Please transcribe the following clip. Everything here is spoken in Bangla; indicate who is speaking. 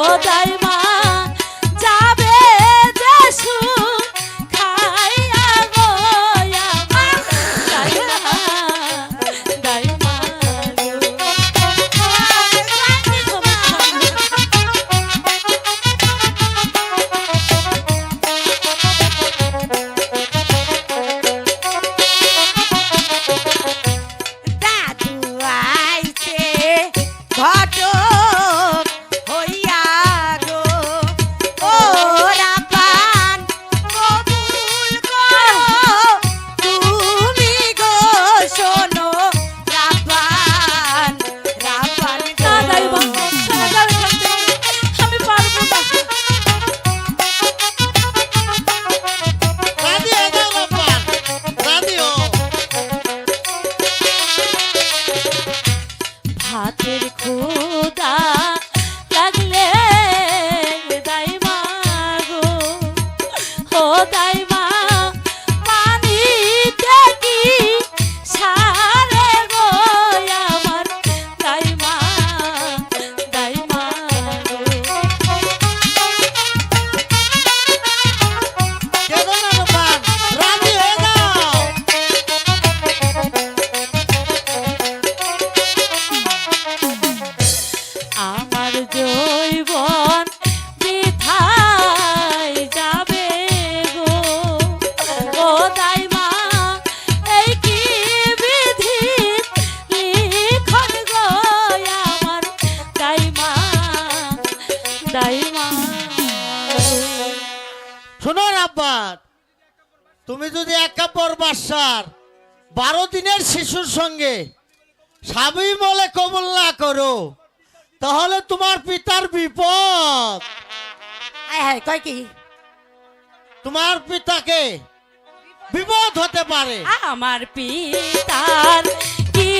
Speaker 1: তাই
Speaker 2: শোনো
Speaker 3: আব্বাদ তুমি যদি একাপর বাসার বারো দিনের শিশুর সঙ্গে স্বামী বলে কবল না করো তাহলে তোমার পিতার বিপদ।
Speaker 2: কি?
Speaker 3: তোমার পিতাকে বিপদ হতে পারে।
Speaker 1: আমার পিতার কি